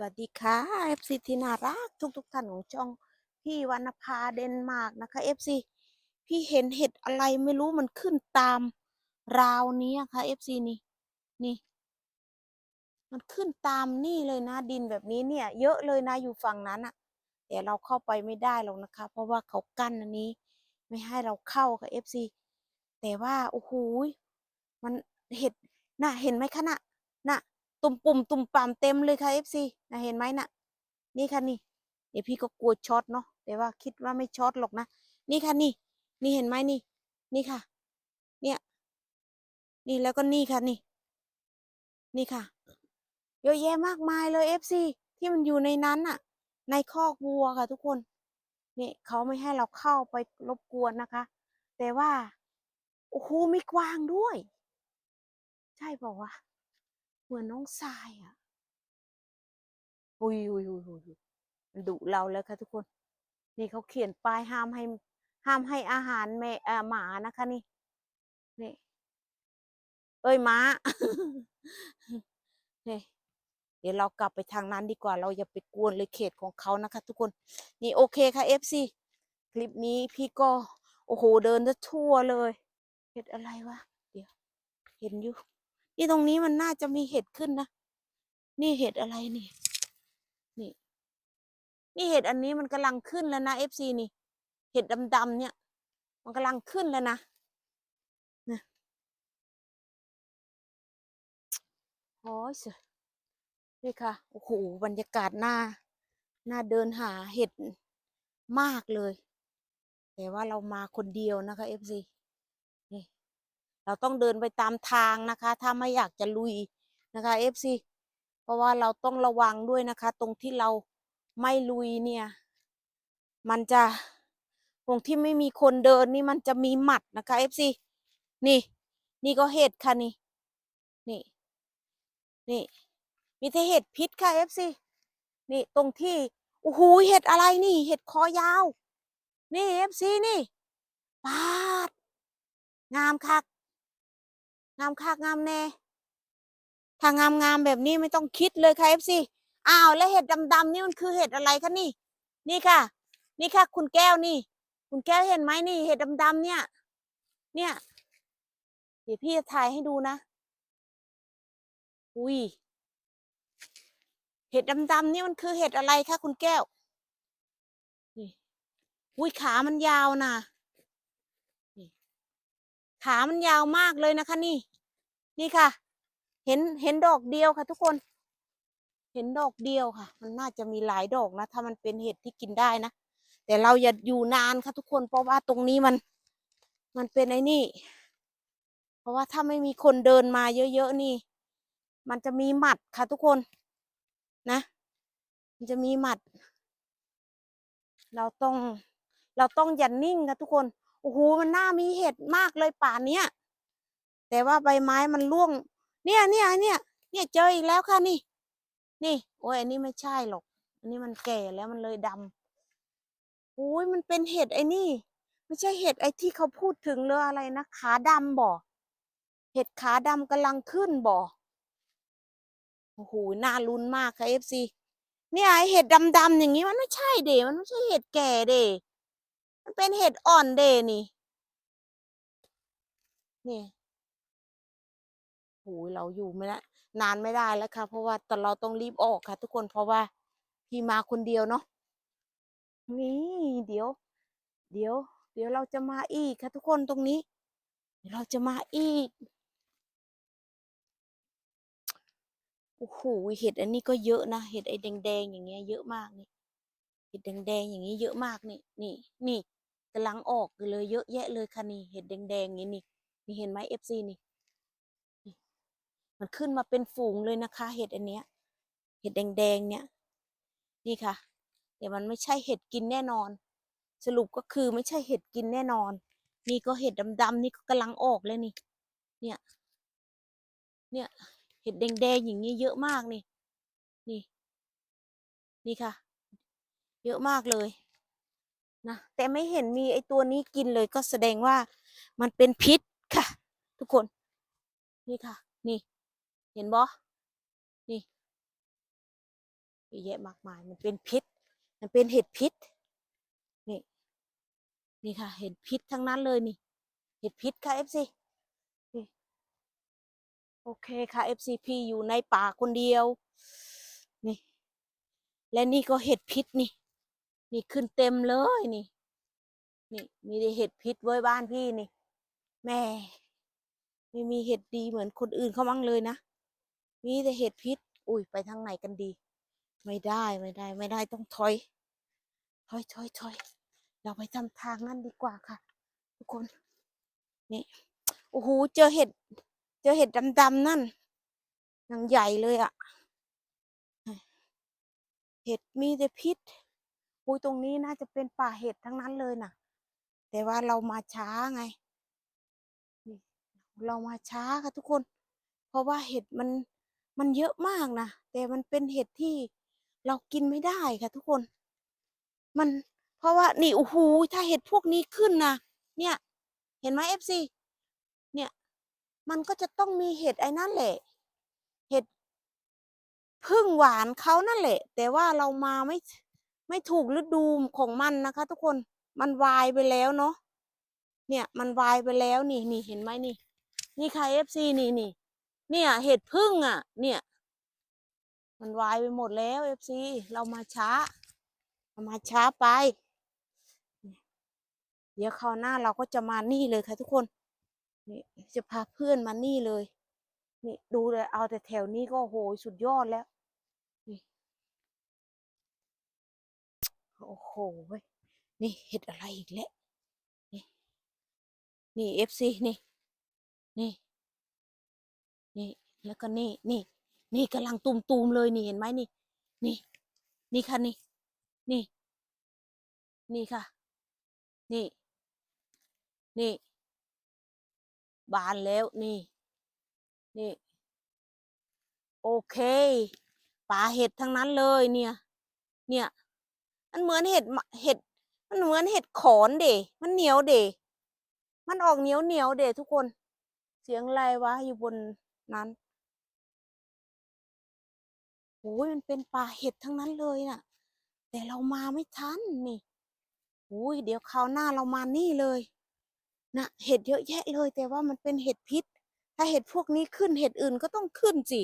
สวัสดีค่ะ FC ที่น่ารักทุกทุกท่านของช่องพี่วรรณภาเดนมาร์กนะคะ FC พี่เห็นเห็ดอะไรไม่รู้มันขึ้นตามราวนี้อะค่ะ FC นี่นี่ มันขึ้นตามนี่เลยนะดินแบบนี้เนี่ย เยอะเลยนะอยู่ฝั่งนั้นอะแต่เราเข้าไปไม่ได้หรอกนะคะ เพราะว่าเขากั้นอันนี้ ไม่ให้เราเข้าค่ะ FC แต่ว่าโอ้โหมันเห็ดน่ะเห็นไหมคะนะน่ะ ตุ่มปุ่มตุ่มป่ามเต็มเลยค่ะ FC นะเห็นไหมน่ะ นี่ค่ะนี่ เดี๋ยวพี่ก็กลัวช็อตเนาะแต่ว่าคิดว่าไม่ช็อตหรอกนะ นี่ค่ะนี่ นี่เห็นไหมนี่ นี่ค่ะ เนี่ย นี่แล้วก็นี่ค่ะนี่ นี่ค่ะ เยอะแยะมากมายเลย FC ที่มันอยู่ในนั้นน่ะ ในคอกวัวค่ะ ทุกคนนี่เขาไม่ให้เราเข้าไปรบกวนนะคะ แต่ว่า โอ้โหมีกวางด้วย ใช่ป่าวะ เหมือนน้องทรายอะอุยอุยอุยอุยอุยมันดุเราแล้วค่ะทุกคน นี่เขาเขียนป้ายห้ามให้ ห้ามให้อาหารแม่เอ่อหมานะคะนี่นี่เอ้ยม้านี่เดี๋ยวเรากลับไปทางนั้นดีกว่า เราอย่าไปกวนเลยเขตของเขานะคะ ทุกคน นี่โอเคค่ะ FC คลิปนี้พี่ก็โอ้โหเดินจะทั่วเลยเห็ดอะไรวะ เดี๋ยว เห็นอยู่ นี่ตรงนี้มันน่าจะมีเห็ดขึ้นนะ นี่เห็ดอะไรนี่ นี่ นี่เห็ดอันนี้มันกำลังขึ้นแล้วนะ FC นี่ เห็ดดำๆเนี่ย มันกำลังขึ้นแล้วนะนะโอ้ยเสยนี่ค่ะ โอ้โห บรรยากาศน่าน่าเดินหาเห็ดมากเลย แต่ว่าเรามาคนเดียวนะคะ FC นี่ เราต้องเดินไปตามทางนะคะ ถ้าไม่อยากจะลุยนะคะ FC เพราะว่าเราต้องระวังด้วยนะคะ ตรงที่เราไม่ลุยเนี่ย มันจะตรงที่ไม่มีคนเดินนี่มันจะมีหมัดนะคะ FC นี่ นี่ก็เห็ดค่ะนี่ นี่ นี่ มีแต่เห็ดพิษค่ะ FC นี่ตรงที่โอ้โหเห็ดอะไรนี่ เห็ดคอยาว นี่ FC นี่ปาด งามคัก งามคักงามแน่ถ้างามงามแบบนี้ไม่ต้องคิดเลยค่ะ FC อ้าวแล้วเห็ดดำๆนี่มันคือเห็ดอะไรคะนี่ นี่ค่ะ นี่ค่ะ คุณแก้วนี่ คุณแก้วเห็นไหมนี่ เห็ดดำๆเนี่ย เนี่ย เดี๋ยวพี่จะถ่ายให้ดูนะ อุ้ยเห็ดดำๆนี่มันคือเห็ดอะไรคะคุณแก้วนี่อุ้ยขามันยาวนะขามันยาวมากเลยนะคะนี่ นี่ค่ะ เห็นเห็นดอกเดียวค่ะ ทุกคน เห็นดอกเดียวค่ะ มันน่าจะมีหลายดอกนะ ถ้ามันเป็นเห็ดที่กินได้นะ แต่เราอย่าอยู่นานค่ะทุกคน เพราะว่าตรงนี้มัน มันเป็นไอ้นี่ เพราะว่าถ้าไม่มีคนเดินมาเยอะๆนี่ มันจะมีหมัดค่ะทุกคน นะ มันจะมีหมัด เราต้อง เราต้องอย่านิ่งค่ะทุกคน โอ้โห มันน่ามีเห็ดมากเลยป่าเนี้ย แต่ว่าใบไม้มันร่วง เนี่ยเนี่ยเนี่ยเนี่ยเจออีกแล้วค่ะนี่ นี่ โอ้ยอันนี้ไม่ใช่หรอก อันนี้มันแก่แล้วมันเลยดำโอ้ยมันเป็นเห็ดไอ้นี่ ไม่ใช่เห็ดไอ้ที่เขาพูดถึงเลยอะไรนะขาดำบ่เห็ดขาดำกำลังขึ้นบ่โอ้โหน่าลุ้นมากค่ะเอฟซีเนี่ยไอเห็ดดำๆอย่างนี้มันไม่ใช่เดมันไม่ใช่เห็ดแก่เดมันเป็นเห็ดอ่อนเดนี่นี่ โอ้ยเราอยู่ไม่ได้นานไม่ได้แล้วค่ะ เพราะว่าแต่เราต้องรีบออกค่ะ ทุกคนเพราะว่าพี่มาคนเดียวเนาะนี่เดี๋ยว เดี๋ยว เดี๋ยวเราจะมาอีกค่ะ ทุกคนตรงนี้เราจะมาอีกโอ้โหเห็ดอันนี้ก็เยอะนะเห็ดไอ้แดงๆอย่างเงี้ยเยอะมากนี่เห็ดแดงๆอย่างนี้เยอะมากนี่นี่นี่กำลังออกเลยเยอะแยะเลยค่ะนี่เห็ดแดงๆอย่างนี้นี่นี่เห็นไหมเอฟซีนี่ มันขึ้นมาเป็นฝูงเลยนะคะ เห็ดอันเนี้ย เห็ดแดงๆเนี่ย นี่ค่ะแต่มันไม่ใช่เห็ดกินแน่นอน สรุปก็คือไม่ใช่เห็ดกินแน่นอน นี่ก็เห็ดดำๆนี่ก็กำลังออกเลยนี่ เนี่ย เนี่ย เห็ดแดงๆอย่างนี้เยอะมากนี่ นี่ นี่ค่ะ เยอะมากเลยนะแต่ไม่เห็นมีไอตัวนี้กินเลยก็แสดงว่ามันเป็นพิษค่ะ ทุกคน นี่ค่ะ นี่ เห็นบ่นี่เยอะแยะมากมาย มันเป็นพิษ มันเป็นเห็ดพิษ นี่ นี่ค่ะ เห็ดพิษทั้งนั้นเลยนี่ เห็ดพิษค่ะ FC นี่โอเคค่ะ FC พี่อยู่ในป่าคนเดียว นี่ และนี่ก็เห็ดพิษนี่ นี่ขึ้นเต็มเลยนี่ นี่ มีแต่เห็ดพิษไว้บ้านพี่นี่ แม่ ไม่มีเห็ดดีเหมือนคนอื่นเขามั่งเลยนะ มีแต่เห็ดพิษ อุ้ยไปทางไหนกันดี ไม่ได้ไม่ได้ ไม่ได้ต้องถอย ถอยถอยถอยเราไปทำทางนั่นดีกว่าค่ะ ทุกคน นี่โอ้โหเจอเห็ด เจอเห็ดดำๆนั่นนางใหญ่เลยอะเห็ดมีแต่พิษอุ้ยตรงนี้น่าจะเป็นป่าเห็ดทั้งนั้นเลยน่ะ แต่ว่าเรามาช้าไง เรามาช้าค่ะทุกคน เพราะว่าเห็ดมัน มันเยอะมากนะ แต่มันเป็นเห็ดที่เรากินไม่ได้ค่ะทุกคน มันเพราะว่านี่โอ้โหถ้าเห็ดพวกนี้ขึ้นนะเนี่ย เห็นไหมเอฟซีเนี่ยมันก็จะต้องมีเห็ดไอ้นั่นแหละ เห็ดพึ่งหวานเขานั่นแหละ แต่ว่าเรามาไม่ไม่ถูกฤดูของมันนะคะ ทุกคนมันวายไปแล้วเนาะเนี่ย มันวายไปแล้วนี่นี่เห็นไหมนี่ นี่ค่ะเอฟซีนี่นี่ เนี่ย เห็ดพึ่งอะ เนี่ย มันวายไปหมดแล้วเอฟซีเรามาช้าเรามาช้าไป เดี๋ยวคราวหน้าเราก็จะมานี่เลยค่ะทุกคน นี่จะพาเพื่อนมานี่เลย นี่ดูเลยเอาแต่แถวนี้ก็โหยสุดยอดแล้วนี่โอ้โหเว้ยนี่เห็ดอะไรอีกแล้วนี่นี่เอฟซีนี่นี่ นี่แล้วก็นี่นี่ นี่กำลังตุมๆเลยนี่เห็นไหมนี่ นี่ นี่ค่ะนี่ นี่ นี่ค่ะ นี่ นี่ บานแล้วนี่ นี่ โอเคปลาเห็ดทั้งนั้นเลยเนี่ย เนี่ย มันเหมือนเห็ดเห็ด มันเหมือนเห็ดขอนเดมันเหนียวเดมันออกเหนียวเหนียวเดทุกคน เสียงอะไรวะอยู่บน นั้นโอ้ยมันเป็นป่าเห็ดทั้งนั้นเลยน่ะ แต่เรามาไม่ทันนี่โอ้ยเดี๋ยวคราวหน้าเรามานี่เลยนะเห็ดเยอะแยะเลย แต่ว่ามันเป็นเห็ดพิษ ถ้าเห็ดพวกนี้ขึ้นเห็ดอื่นก็ต้องขึ้นสิ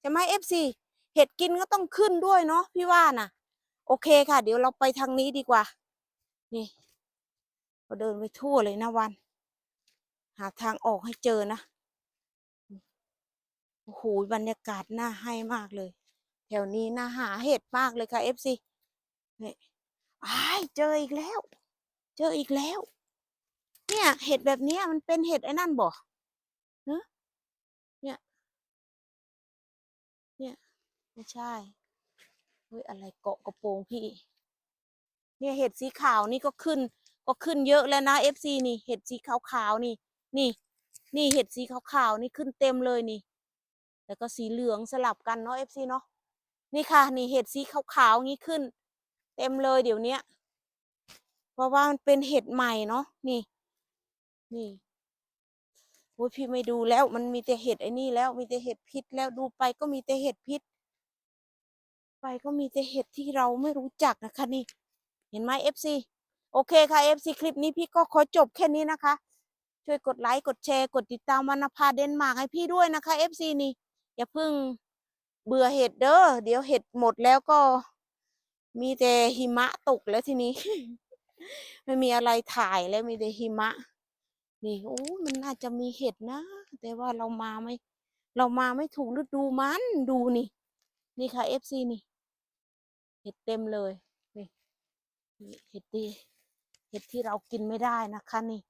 ใช่ไหมเอฟซีเห็ดกินก็ต้องขึ้นด้วยเนาะพี่ว่าน่ะ โอเคค่ะ เดี๋ยวเราไปทางนี้ดีกว่า นี่เราเดินไปทั่วเลยนะวัน หาทางออกให้เจอนะ โอ้โหบรรยากาศน่าให้มากเลย แถวนี้น่าหาเห็ดมากเลยค่ะเอฟซีนี่อ้ายเจออีกแล้ว เจออีกแล้ว เนี่ยเห็ดแบบนี้มันเป็นเห็ดไอ้นั่นบ่เนอะเนี่ย เนี่ยไม่ใช่เฮ้ยอะไรเกาะกระโปรงพี่ เนี่ยเห็ดสีขาวนี่ก็ขึ้น ก็ขึ้นเยอะแล้วนะเอฟซีนี่ เห็ดสีขาวๆนี่ นี่ นี่เห็ดสีขาวๆนี่ขึ้นเต็มเลยนี่ แล้วก็สีเหลืองสลับกันเนาะเอฟซีเนาะนี่ค่ะ นี่เห็ดสีขาวๆงี้ขึ้น เต็มเลยเดี๋ยวเนี้ยเพราะว่ามันเป็นเห็ดใหม่เนาะนี่ นี่โอ้ยพี่ไม่ดูแล้วมันมีแต่เห็ดไอ้นี่แล้วมีแต่เห็ดพิษแล้วดูไปก็มีแต่เห็ดพิษ ไปก็มีแต่เห็ดที่เราไม่รู้จักนะคะนี่ เห็นไหม FC โอเคค่ะ FC คลิปนี้พี่ก็ขอจบแค่นี้นะคะ ช่วยกดไลค์กดแชร์กดติดตามวรรณภาเดนมาร์กให้พี่ด้วยนะคะ FC นี่ อย่าเพิ่งเบื่อเห็ดเด้อเดี๋ยวเห็ดหมดแล้วก็ มีแต่หิมะตกแล้วทีนี้ ไม่มีอะไรถ่ายแล้วมีแต่หิมะ นี่โอ้มันน่าจะมีเห็ดนะ แต่ว่าเรามาไม่ เรามาไม่ถูกฤดูมันดูนี่ นี่ค่ะ FC นี่ เห็ดเต็มเลยนี่นี่เห็ดดีเห็ดที่เรากินไม่ได้นะคะ นี่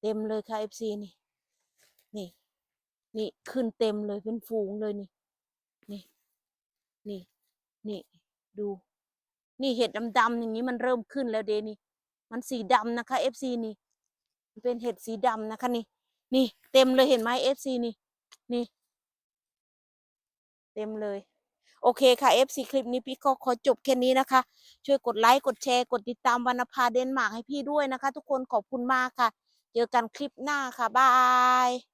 เต็มเลยค่ะ FC นี่ นี่ นี่ขึ้นเต็มเลยเป็นฝูงเลยนี่ นี่ นี่ นี่ ดู นี่เห็ดดำๆอย่างนี้มันเริ่มขึ้นแล้วเดนี่ มันสีดำนะคะ FC นี่ มันเป็นเห็ดสีดำนะคะนี่ นี่เต็มเลยเห็นไหม FC นี่ นี่ เต็มเลยโอเคค่ะ FC คลิปนี้พี่ก็ขอจบแค่นี้นะคะ ช่วยกดไลค์กดแชร์กดติดตามวรรณภาเดนมาร์กให้พี่ด้วยนะคะ ทุกคนขอบคุณมากค่ะ เจอกันคลิปหน้าค่ะ บาย